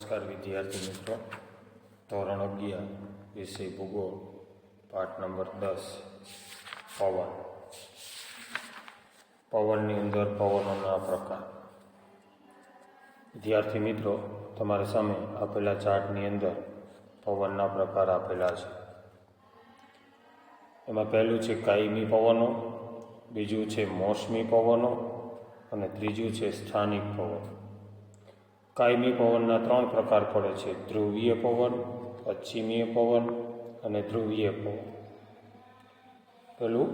નમસ્કાર વિદ્યાર્થી મિત્રો. ધોરણ અગિયાર, વિષય ભૂગોળ, પાઠ નંબર દસ, પવન. પવનની અંદર પવનોના પ્રકાર. વિદ્યાર્થી મિત્રો, તમારી સામે આપેલા ચાર્ટની અંદર પવનના પ્રકાર આપેલા છે. એમાં પહેલું છે કાયમી પવનો, બીજું છે મોસમી પવનો અને ત્રીજું છે સ્થાનિક પવન. કાયમી પવનના ત્રણ પ્રકાર પડે છે. ધ્રુવીય પવન, પશ્ચિમીય પવન અને ધ્રુવીય પવન. પેલું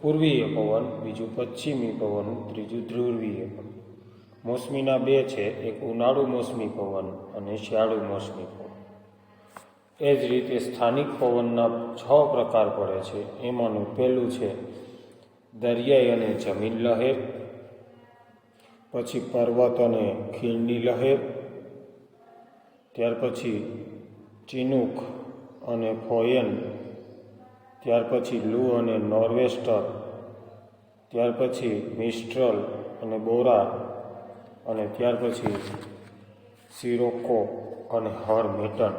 પૂર્વીય પવન, બીજું પશ્ચિમી પવન, ત્રીજું ધ્રુવીય પવન. મોસમીના બે છે, એક ઉનાળુ મોસમી પવન અને શિયાળુ મોસમી પવન. એ જ રીતે સ્થાનિક પવનના છ પ્રકાર પડે છે. એમાંનું પહેલું છે દરિયાઈ અને જમીન લહેર, પછી પર્વત અને ખીણની લહેર ત્યાર પછી ચિનુક અને ફોયન, ત્યાર પછી લૂ અને નોર્વેસ્ટર, ત્યાર પછી મિસ્ટ્રલ અને બોરા, અને ત્યાર પછી સિરોકો અને હરમેટન.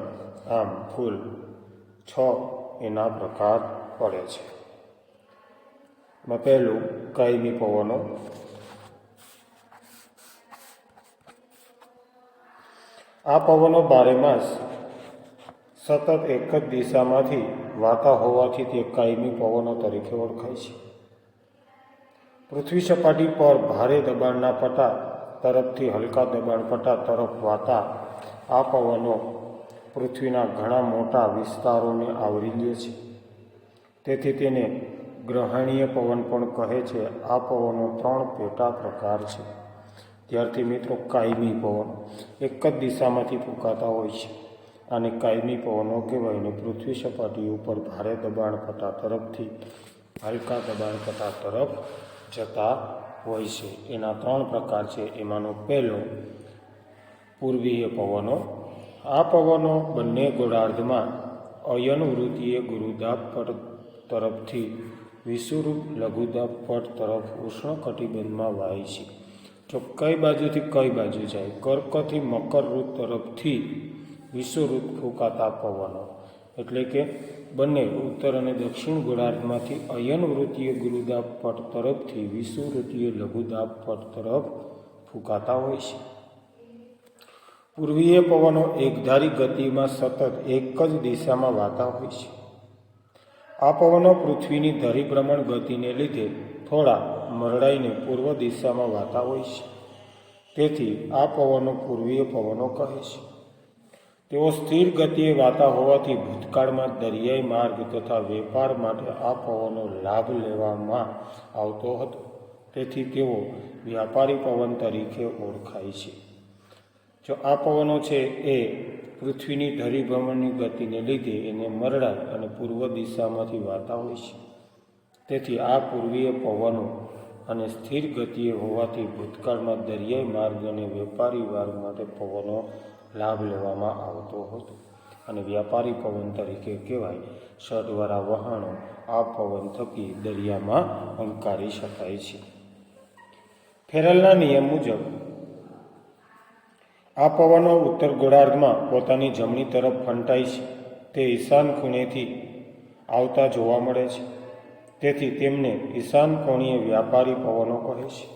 આમ કુલ છ એના પ્રકાર પડે છે. એમાં પહેલું કાયમી પવનો આ પવનો બારે માસ સતત એક જ દિશામાંથી વાતા હોવાથી તે કાયમી પવનો તરીકે ઓળખાય છે. પૃથ્વી સપાટી પર ભારે દબાણના પટ્ટા તરફથી હલકા દબાણ પટા તરફ વાતા આ પવનો પૃથ્વીના ઘણા મોટા વિસ્તારોને આવરી લે છે. તેથી તેને ગ્રહણીય પવન પણ કહે છે. આ પવનો ત્રણ પેટા પ્રકાર છે. ત્યારથી મિત્રો કાયમી પવન એક જ દિશામાંથી ફૂંકાતા હોય છે. આને કાયમી પવનો કહેવાય ને પૃથ્વી સપાટી ઉપર ભારે દબાણ પટા તરફથી હલકા દબાણ પટા તરફ જતા હોય છે. એના ત્રણ પ્રકાર છે. એમાંનો પહેલો, પૂર્વીય પવનો. આ પવનો બંને ગોળાર્ધમાં અયન વૃત્તિએ ગુરુદાબ પટ તરફથી વિષુરૂપ લઘુદાબ પટ તરફ ઉષ્ણકટિબંધમાં વાય છે. જો કઈ બાજુથી કઈ બાજુ જાય? કર્કથી મકર ઋત તરફથી વિષુવૃત ફૂંકાતા પવનો. એટલે કે બંને ઉત્તર અને દક્ષિણ ગોળાર્ધમાંથી અયન વૃત્તીય ગુરુદાબ પટ તરફથી વિષુવૃત્તીય લઘુદાબ પટ તરફ ફૂંકાતા હોય છે. પૂર્વીય પવનો એકધારી ગતિમાં સતત એક જ દિશામાં વાતા હોય છે. આ પવનો પૃથ્વીની ધરીભ્રમણ ગતિને લીધે થોડા મરડાઈને પૂર્વ દિશામાં વાતા હોય છે. તેથી આ પવનો પૂર્વીય પવનો કહે છે. તેઓ સ્થિર ગતિએ વાતા હોવાથી ભૂતકાળમાં દરિયાઈ માર્ગ તથા વેપાર માટે આ પવનો લાભ લેવામાં આવતો હતો. તેથી તેઓ વ્યાપારી પવન તરીકે ઓળખાય છે. જો આ પવનો છે એ પૃથ્વીની ધરીભ્રમણની ગતિને લીધે એને મરડા અને પૂર્વ દિશામાંથી વાતા હોય છે. તેથી આ પૂર્વીય પવનો અને સ્થિર ગતિએ હોવાથી ભૂતકાળમાં દરિયાઈ માર્ગ અને વેપારી માર્ગ માટે પવનો લાભ લેવામાં આવતો હતો. અને વ્યાપારી પવન તરીકે કહેવાય શટવાળા વહાણો આ પવન થકી દરિયામાં અંકારી શકાય છે. ફેરલના નિયમ મુજબ, આ પવનો ઉત્તર ગોળાર્ધમાં પોતાની જમણી તરફ ફંટાય છે. તે ઈશાન ખૂણેથી આવતા જોવા મળે છે. તેથી તેમને ઈશાન કોણીય વ્યાપારી પવનો કહે છે.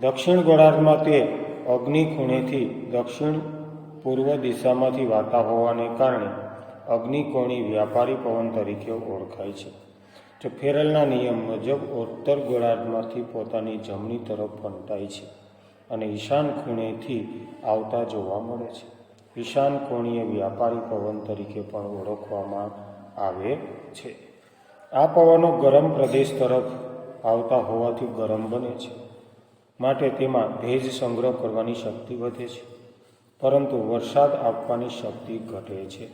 દક્ષિણ ગોળાર્ધમાં તે અગ્નિ ખૂણેથી દક્ષિણ પૂર્વ દિશામાંથી વાતા હોવાને કારણે અગ્નિકોણી વ્યાપારી પવન તરીકે ઓળખાય છે. જો ફેરલના નિયમ મુજબ ઉત્તર ગોળાર્ધમાંથી પોતાની જમણી તરફ ફંટાય છે અને ઈશાન ખૂણેથી આવતા જોવા મળે છે. ઈશાન કોણીય વ્યાપારી પવન તરીકે પણ ઓળખવામાં આવે છે. આ પવનો ગરમ પ્રદેશ તરફ આવતા હોવાથી ગરમ બને છે. માટે તેમાં ભેજ સંગ્રહ કરવાની શક્તિ વધે છે. પરંતુ વરસાદ આપવાની શક્તિ ઘટે છે.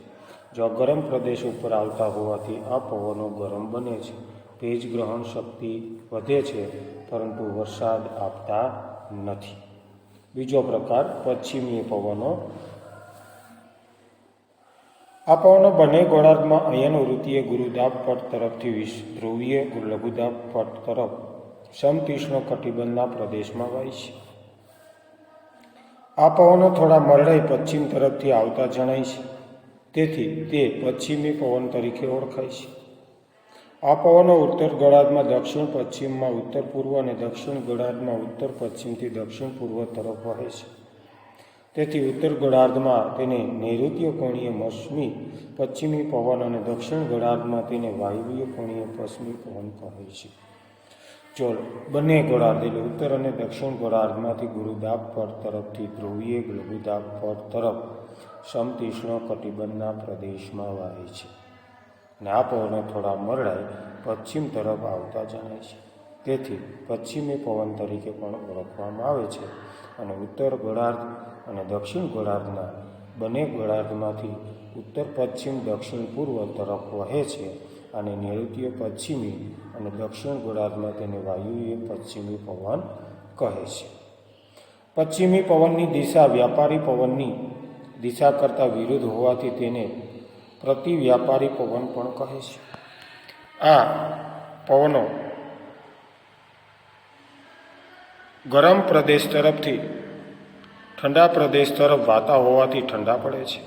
જો ગરમ પ્રદેશ ઉપર આવતા હોવાથી આ પવનો ગરમ બને છે. ભેજ ગ્રહણ શક્તિ વધે છે, પરંતુ વરસાદ આપતા નથી. બીજો પ્રકાર પશ્ચિમી પવનો આ પવનો બંને ગોળાર્ધમાં અયન વૃત્તીય ગુરુદાબ પટ તરફથી વિશ ધ્રુવીય લઘુદાબ પટ તરફ સમતીષ્ણ કટિબંધના પ્રદેશમાં વાય છે. આ પવનો થોડા મરડાઈ પશ્ચિમ તરફથી આવતા જણાય છે. તેથી તે પશ્ચિમી પવન તરીકે ઓળખાય છે. આ પવનો ઉત્તર ગોળાર્ધમાં દક્ષિણ પશ્ચિમમાં ઉત્તર પૂર્વ અને દક્ષિણ ગોળાર્ધમાં ઉત્તર પશ્ચિમથી દક્ષિણ પૂર્વ તરફ વહે છે. તેથી ઉત્તર ગોળાર્ધમાં તેને નૈઋત્ય કોણીય મોસમી પશ્ચિમી પવન અને દક્ષિણ ગોળાર્ધમાં તેને વાયવ્ય કોણીય પશ્ચિમી પવન કહે છે. ચોલો, બંને ગોળાર્ધ એટલે ઉત્તર અને દક્ષિણ ગોળાર્ધમાંથી ગુરુદાબ પર તરફથી ધ્રુવીય લઘુદાબ પર તરફ સમતીષ્ણ કટિબંધના પ્રદેશમાં વહે છે. આ પવનો થોડા મરડાઈ પશ્ચિમ તરફ આવતા જણાય છે. તેથી પશ્ચિમી પવન તરીકે પણ ઓળખવામાં આવે છે અને ઉત્તર ગોળાર્ધ અને દક્ષિણ ગોળાર્ધના બંને ગોળાર્ધમાંથી ઉત્તર, પશ્ચિમ, દક્ષિણ, પૂર્વ તરફ વહે છે અને નૈઋત્ય પશ્ચિમી અને દક્ષિણ ગોળાર્ધમાં તેને વાયુએ પશ્ચિમી પવન કહે છે. પશ્ચિમી પવનની દિશા વ્યાપારી પવનની દિશા કરતાં વિરુદ્ધ હોવાથી તેને પ્રતિ વ્યાપારી પવન પણ કહે છે. આ પવનો ગરમ પ્રદેશ તરફથી ઠંડા પ્રદેશ તરફ વાતા હોવાથી ઠંડા પડે છે.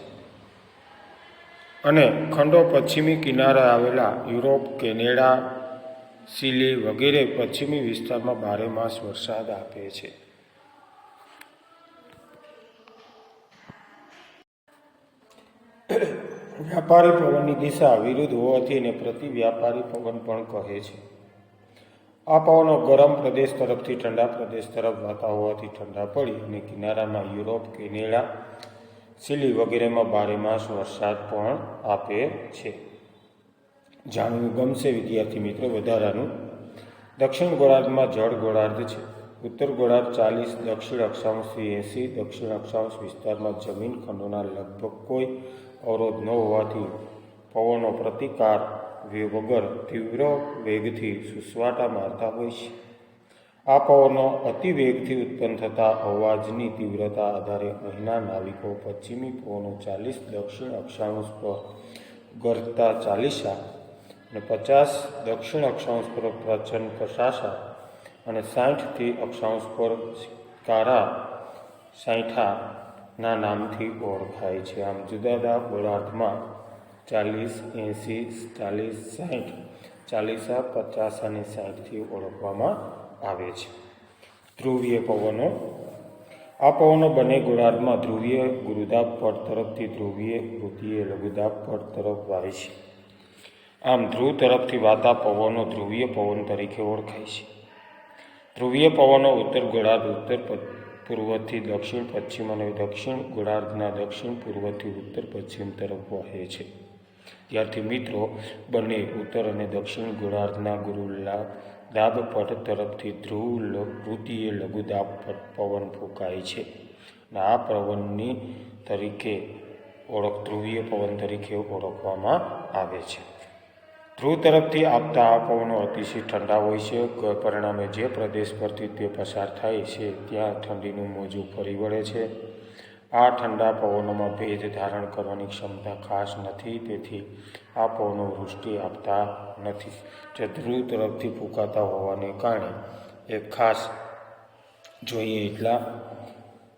અને ખંડો પશ્ચિમી કિનારે આવેલા યુરોપ, કેનેડા, સિલી વગેરે પશ્ચિમી વિસ્તારમાં બારે માસ વરસાદ આપે છે. વ્યાપારી પવનની દિશા વિરુદ્ધ હોવાથી એને પ્રતિ વ્યાપારી પવન પણ કહે છે. આ પવનો ગરમ પ્રદેશ તરફથી ઠંડા પ્રદેશ તરફ વાતા હોવાથી ઠંડા પડી અને કિનારામાં યુરોપ, કેનેડા, સિલી વગેરેમાં ભારે માસ વરસાદ પણ આપે છે. જાણવું ગમશે વિદ્યાર્થી મિત્રો વધારાનું. દક્ષિણ ગોળાર્ધમાં જળ ગોળાર્ધ છે. ઉત્તર ગોળાર્ધ ચાલીસ, દક્ષિણ અક્ષાંશથી એંસી, દક્ષિણ અક્ષાંશ વિસ્તારમાં જમીન ખંડોના લગભગ કોઈ અવરોધ ન હોવાથી પવનો પ્રતિકાર વગર તીવ્ર વેગથી સુસવાટા મારતા હોય છે. આ પવનો અતિવેગથી ઉત્પન્ન થતા અવાજની તીવ્રતા આધારે અહીંના નાવિકો પશ્ચિમી પવનો ચાલીસ, દક્ષિણ અક્ષાંશ પર ગરતા ચાલીસા અને પચાસ, દક્ષિણ અક્ષાંશ પર પ્રચંડ પશાસા અને સાઠથી અક્ષાંશ પર કારા સાઠાના નામથી ઓળખાય છે. આમ જુદા જુદા ગોળાર્ધમાં ચાલીસ, એંસી, ચાલીસ સાઠ ચાલીસા પચાસ અને સાઠથી ઓળખવામાં આવે છે. ધ્રુવીય પવનો. આ પવનો બંને ગોળાર્ધમાં ધ્રુવીય ગુરુદાબ પટ તરફથી ધ્રુવીય વૃત્તીય લઘુદાબ પટ તરફ વાય છે. આમ ધ્રુવ તરફથી વાતા પવનો ધ્રુવીય પવન તરીકે ઓળખાય છે. ધ્રુવીય પવનો ઉત્તર ગોળાર્ધ, ઉત્તર પૂર્વથી દક્ષિણ, પશ્ચિમ અને દક્ષિણ ગોળાર્ધના દક્ષિણ, પૂર્વથી ઉત્તર, પશ્ચિમ તરફ વહે છે. ત્યારથી મિત્રો, બંને ઉત્તર અને દક્ષિણ ગોળાર્ધના ગુરુલા દાબ પટ તરફથી ધ્રુવ વૃત્તિએ લઘુદાબ પવન ફૂંકાય છે. અને આ પવનની તરીકે ઓળખ, ધ્રુવીય પવન તરીકે ઓળખવામાં આવે છે. ધ્રુવ તરફથી આપતા આ પવનો અતિશય ઠંડા હોય છે. પરિણામે જે પ્રદેશ પરથી તે પસાર થાય છે, ત્યાં ઠંડીનું મોજું ફરી વળે છે. આ ઠંડા પવનોમાં ભેજ ધારણ કરવાની ક્ષમતા ખાસ નથી, તેથી આ પવનો વૃષ્ટિ આપતા નથી. જે ધ્રુવ તરફથી ફૂંકાતા હોવાને કારણે એ ખાસ જોઈએ એટલા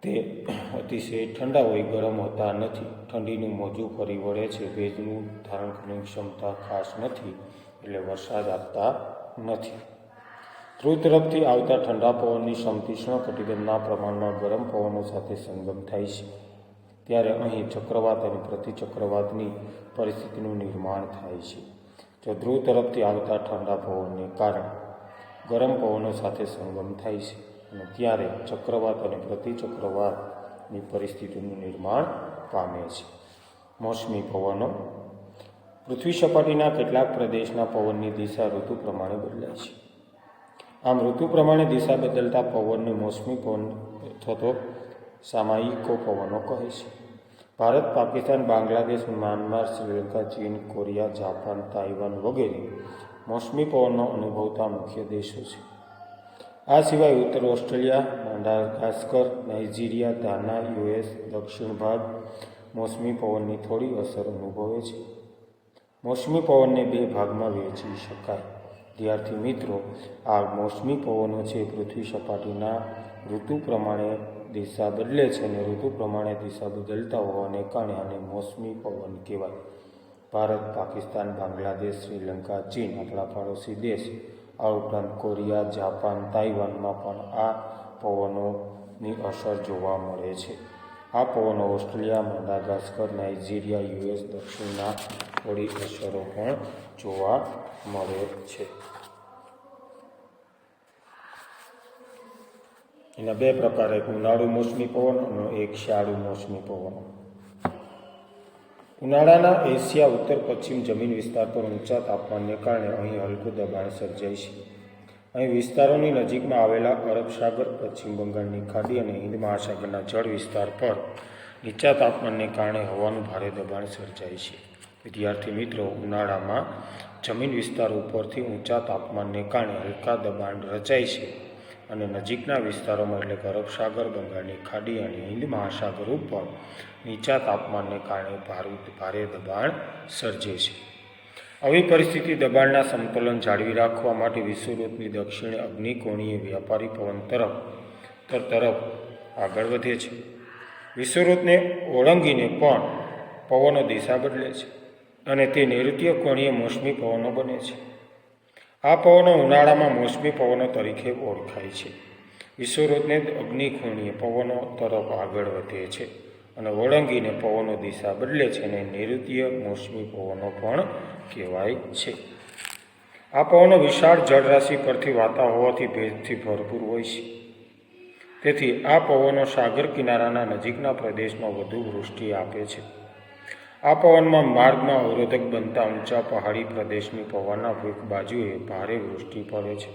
તે અતિશય ઠંડા હોય, ગરમ હોતા નથી. ઠંડીનું મોજું ફરી વળે છે. ભેજનું ધારણ કરવાની ક્ષમતા ખાસ નથી, એટલે વરસાદ આપતા નથી. ધ્રુવ તરફથી આવતા ઠંડા પવનની સમતીક્ષ્ણ કટિબંધના પ્રમાણમાં ગરમ પવનો સાથે સંગમ થાય છે. ત્યારે અહીં ચક્રવાત અને પ્રતિચક્રવાતની પરિસ્થિતિનું નિર્માણ થાય છે. જો ધ્રુવ તરફથી આવતા ઠંડા પવનને કારણે ગરમ પવનો સાથે સંગમ થાય છે અને ત્યારે ચક્રવાત અને પ્રતિચક્રવાતની પરિસ્થિતિનું નિર્માણ પામે છે. મોસમી પવનો પૃથ્વી સપાટીના કેટલાક પ્રદેશના પવનની દિશા ઋતુ પ્રમાણે બદલાય છે. આમ ઋતુ પ્રમાણે દિશા બદલતા પવનને મોસમી પવન થતો સામાયિકો પવનો કહે છે. ભારત, પાકિસ્તાન, બાંગ્લાદેશ, મ્યાનમાર, શ્રીલંકા, ચીન, કોરિયા, જાપાન, તાઇવાન વગેરે મોસમી પવનનો અનુભવતા મુખ્ય દેશો છે. આ સિવાય ઉત્તર Australia, Madagascar, Nigeria, Ghana, US, દક્ષિણ ભાગ મોસમી પવનની થોડી અસર અનુભવે છે. મોસમી પવનને બે ભાગમાં વહેંચી શકાય. વિદ્યાર્થી મિત્રો, આ મોસમી પવનો છે પૃથ્વી સપાટીના ઋતુ પ્રમાણે દિશા બદલે છે અને ઋતુ પ્રમાણે દિશા બદલતા હોવાને કારણે આને મોસમી પવન કહેવાય. ભારત, પાકિસ્તાન, બાંગ્લાદેશ, શ્રીલંકા, ચીન, આપણા પાડોશી દેશ, આ ઉપરાંત કોરિયા, જાપાન, તાઇવાનમાં પણ આ પવનોની અસર જોવા મળે છે. આ પવનો ઓસ્ટ્રેલિયા, મડાગાસ્કર, નાઇજીરિયા, યુએસ, દક્ષિણના થોડી અસરો પણ જોવા મળે છે. એના બે પ્રકાર એક ઉનાળુ મોસમી પવન અને એક શિયાળુ મોસમી પવન. ઉનાળાના એશિયા ઉત્તર પશ્ચિમ જમીન વિસ્તાર પર ઊંચા તાપમાનને કારણે અહીં હલકું દબાણ સર્જાય છે. અહીં વિસ્તારોની નજીકમાં આવેલા અરબ સાગર, પશ્ચિમ બંગાળની ખાડી અને હિન્દ મહાસાગરના જળ વિસ્તાર પર નીચા તાપમાનને કારણે હવાનું ભારે દબાણ સર્જાય છે. વિદ્યાર્થી મિત્રો, ઉનાળામાં જમીન વિસ્તાર ઉપરથી ઊંચા તાપમાનને કારણે હલકા દબાણ રચાય છે અને નજીકના વિસ્તારોમાં એટલે કે અરબ બંગાળની ખાડી અને હિન્દ મહાસાગર ઉપર નીચા તાપમાનને કારણે ભારે ભારે દબાણ સર્જે છે. આવી પરિસ્થિતિ દબાણના સંતુલન જાળવી રાખવા માટે વિષુવવૃત્તની દક્ષિણે અગ્નિકોણીય વ્યાપારી પવન તરફ તરફ આગળ વધે છે. વિષુવવૃત્તને ઓળંગીને પણ પવનો દિશા બદલે છે. અને તે નૈઋત્ય કોણીય મોસમી પવનો બને છે. આ પવનો ઉનાળામાં મોસમી પવનો તરીકે ઓળખાય છે. વિષુવવૃત્તને અગ્નિકોણીય પવનો તરફ આગળ વધે છે અને ઓળંગીને પવનો દિશા બદલે છે અને નૈઋત્ય મોસમી પવનો પણ કહેવાય છે. આ પવનો વિશાળ જળરાશિ પરથી વાતા હોવાથી ભેજથી ભરપૂર હોય છે. તેથી આ પવનો સાગર કિનારાના નજીકના પ્રદેશમાં વધુ વૃષ્ટિ આપે છે. આ પવનમાં માર્ગમાં અવરોધક બનતા ઊંચા પહાડી પ્રદેશની પવનના એક બાજુએ ભારે વૃષ્ટિ પડે છે.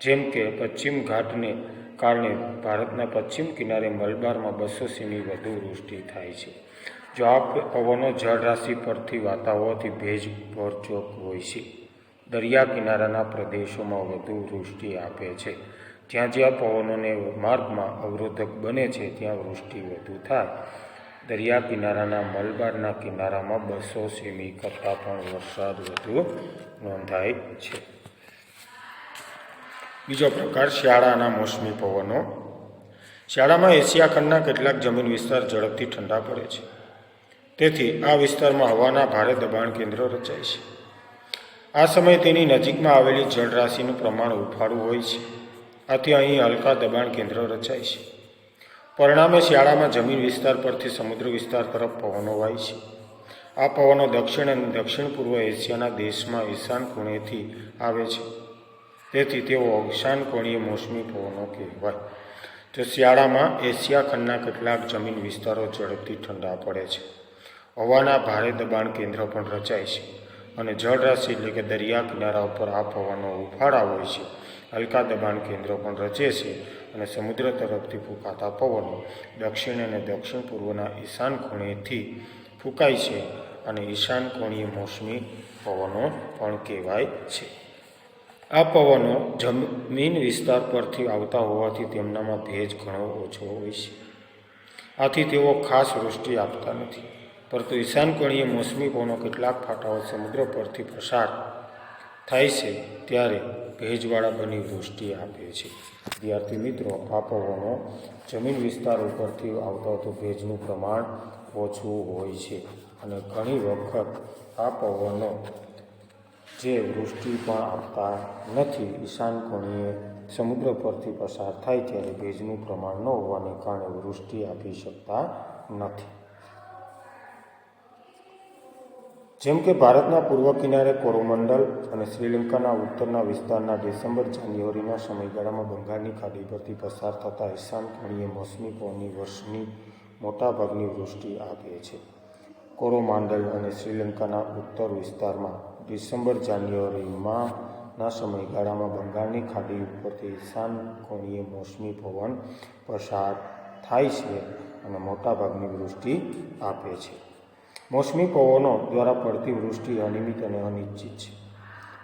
જેમ કે પશ્ચિમ ઘાટને કારણે ભારતના પશ્ચિમ કિનારે મલબારમાં બસો સેમી વધુ વૃષ્ટિ થાય છે. જો આ પવનો જળરાશિ પરથી વાતા હોવાથી ભેજ ભરચોક હોય છે. દરિયા કિનારાના પ્રદેશોમાં વધુ વૃષ્ટિ આપે છે. જ્યાં જ્યાં પવનોને માર્ગમાં અવરોધક બને છે, ત્યાં વૃષ્ટિ વધુ થાય. દરિયા કિનારાના મલબારના કિનારામાં બસો સેમી કરતાં પણ વરસાદ વધુ નોંધાય છે. બીજો પ્રકાર શિયાળાના મોસમી પવનો. શિયાળામાં એશિયા ખંડના કેટલાક જમીન વિસ્તાર ઝડપથી ઠંડા પડે છે. તેથી આ વિસ્તારમાં હવાના ભારે દબાણ કેન્દ્રો રચાય છે. આ સમયે તેની નજીકમાં આવેલી જળરાશિનું પ્રમાણ ઉફાળું હોય છે. આથી અહીં હલકા દબાણ કેન્દ્રો રચાય છે. પરિણામે શિયાળામાં જમીન વિસ્તાર પરથી સમુદ્ર વિસ્તાર તરફ પવનો વાય છે. આ પવનો દક્ષિણ અને દક્ષિણ પૂર્વ એશિયાના દેશમાં ઈશાન ખૂણેથી આવે છે. તેથી તેઓ અવસાન કોણીય મોસમી પવનો કહેવાય. તો શિયાળામાં એશિયા ખંડના કેટલાક જમીન વિસ્તારો ઝડપથી ઠંડા પડે છે. હવાના ભારે દબાણ કેન્દ્ર પણ રચાય છે અને જળરાશિ એટલે કે દરિયા કિનારા ઉપર આ પવનો ઉફાળા હોય છે. હલકા દબાણ કેન્દ્રો પણ રચે છે અને સમુદ્ર તરફથી ફૂંકાતા પવનો દક્ષિણ અને દક્ષિણ પૂર્વના ઈશાન ખૂણેથી ફૂંકાય છે અને ઈશાન કોણીય મોસમી પવનો પણ કહેવાય છે. આ પવનો જમીન વિસ્તાર પરથી આવતા હોવાથી તેમનામાં ભેજ ઘણો ઓછો હોય છે. આથી તેઓ ખાસ વૃષ્ટિ આપતા નથી. પરંતુ ઈશાન કોણીય મોસમી પવનો કેટલાક ફાટાઓ સમુદ્ર પરથી પસાર થાય છે. ત્યારે ભેજવાળા બની વૃષ્ટિ આપે છે. વિદ્યાર્થી મિત્રો આ પવનો જમીન વિસ્તાર ઉપરથી આવતા તો ભેજનું પ્રમાણ ઓછું હોય છે. અને ઘણી વખત આ પવનો જે વૃષ્ટિ પણ આપતા નથી, ઈશાન કોણીએ સમુદ્ર પરથી પસાર થાય ત્યારે ભેજનું પ્રમાણ ન હોવાને કારણે વૃષ્ટિ આપી શકતા નથી. જેમ કે ભારતના પૂર્વ કિનારે કોરોમંડલ અને શ્રીલંકાના ઉત્તરના વિસ્તારના ડિસેમ્બર, જાન્યુઆરીના સમયગાળામાં બંગાળની ખાડી પરથી પસાર થતા ઈશાન કોણીય મોસમી પવનની વર્ષની મોટાભાગની વૃષ્ટિ આપે છે. કોરોમાંડલ અને શ્રીલંકાના ઉત્તર વિસ્તારમાં ડિસેમ્બર જાન્યુઆરીમાં ના સમયગાળામાં બંગાળની ખાડી ઉપરથી ઈશાન કોણીએ મોસમી પવન પસાર થાય છે અને મોટાભાગની વૃષ્ટિ આપે છે. મોસમી પવનો દ્વારા પડતી વૃષ્ટિ અનિયમિત અને અનિશ્ચિત છે.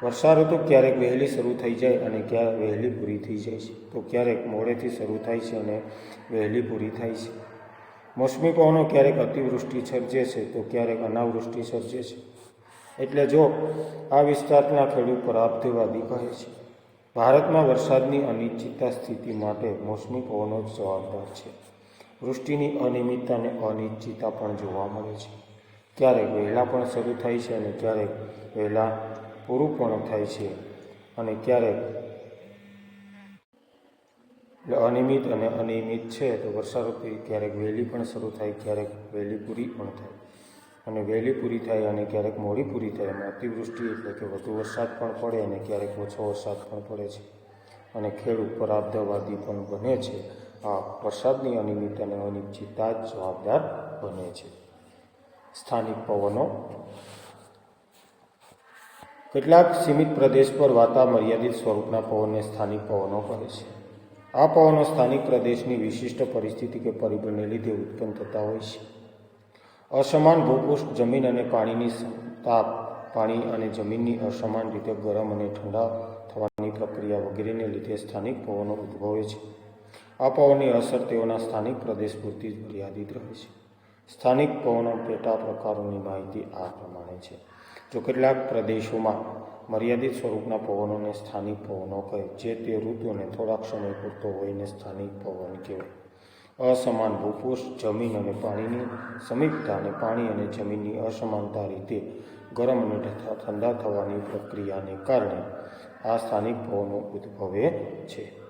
વર્ષા ઋતુ ક્યારેક વહેલી શરૂ થઈ જાય અને ક્યારેક વહેલી પૂરી થઈ જાય છે. તો ક્યારેક મોડેથી શરૂ થાય છે અને વહેલી પૂરી થાય છે. મોસમી પવનો ક્યારેક અતિવૃષ્ટિ સર્જે છે, તો ક્યારેક અનાવૃષ્ટિ સર્જે છે. એટલે જો આ વિસ્તારના ખેડૂત પ્રાપ્તિવાદી કહે છે. ભારતમાં વરસાદની અનિશ્ચિતતા સ્થિતિ માટે મોસમી પવનો જ જવાબદાર છે. વૃષ્ટિની અનિયમિતતા અને અનિશ્ચિતતા પણ જોવા મળે છે. ક્યારેક વહેલા પણ શરૂ થાય છે અને ક્યારેક વહેલા પૂરું પણ થાય છે. અને ક્યારેક અનિયમિત અને અનિયમિત છે તો વર્ષાઋતુ ક્યારેક વહેલી પણ શરૂ થાય, ક્યારેક વહેલી પૂરી પણ થાય. અને વહેલી પૂરી થાય અને ક્યારેક મોડી પૂરી થાય અને અતિવૃષ્ટિ એટલે કે વધુ વરસાદ પણ પડે અને ક્યારેક ઓછો વરસાદ પણ પડે છે. અને ખેડૂત પરાબ્ધવાદી પણ બને છે. આ વરસાદની અનિયમિત અને અનિશ્ચિતતા જ જવાબદાર બને છે. સ્થાનિક પવનો. કેટલાક સીમિત પ્રદેશ પર વાતા મર્યાદિત સ્વરૂપના પવનને સ્થાનિક પવનો કહે છે. આ પવનો સ્થાનિક પ્રદેશની વિશિષ્ટ પરિસ્થિતિ કે પરિબળને લીધે ઉત્પન્ન થતા હોય છે. અસમાન ભૂપૃષ્ઠ, જમીન અને પાણીની તાપ, પાણી અને જમીનની અસમાન રીતે ગરમ અને ઠંડા થવાની પ્રક્રિયા વગેરેને લીધે સ્થાનિક પવનો ઉદ્ભવે છે. આ પવનની અસર તેઓના સ્થાનિક પ્રદેશ પૂરતી જ મર્યાદિત રહે છે. સ્થાનિક પવનો પેટા પ્રકારોની માહિતી આ પ્રમાણે છે. જો કેટલાક પ્રદેશોમાં મર્યાદિત સ્વરૂપના પવનોને સ્થાનિક પવનો કહે, જે તે ઋતુને થોડાક સમય પૂરતો હોઈને સ્થાનિક પવન કહેવાય. અસમાન ભૂપુષ જમીન અને પાણીની સમીપતા અને પાણી અને જમીનની અસમાનતા રીતે ગરમ અને ઠંડા થવાની પ્રક્રિયાને કારણે આ સ્થાનિક પવનો ઉદ્ભવે છે.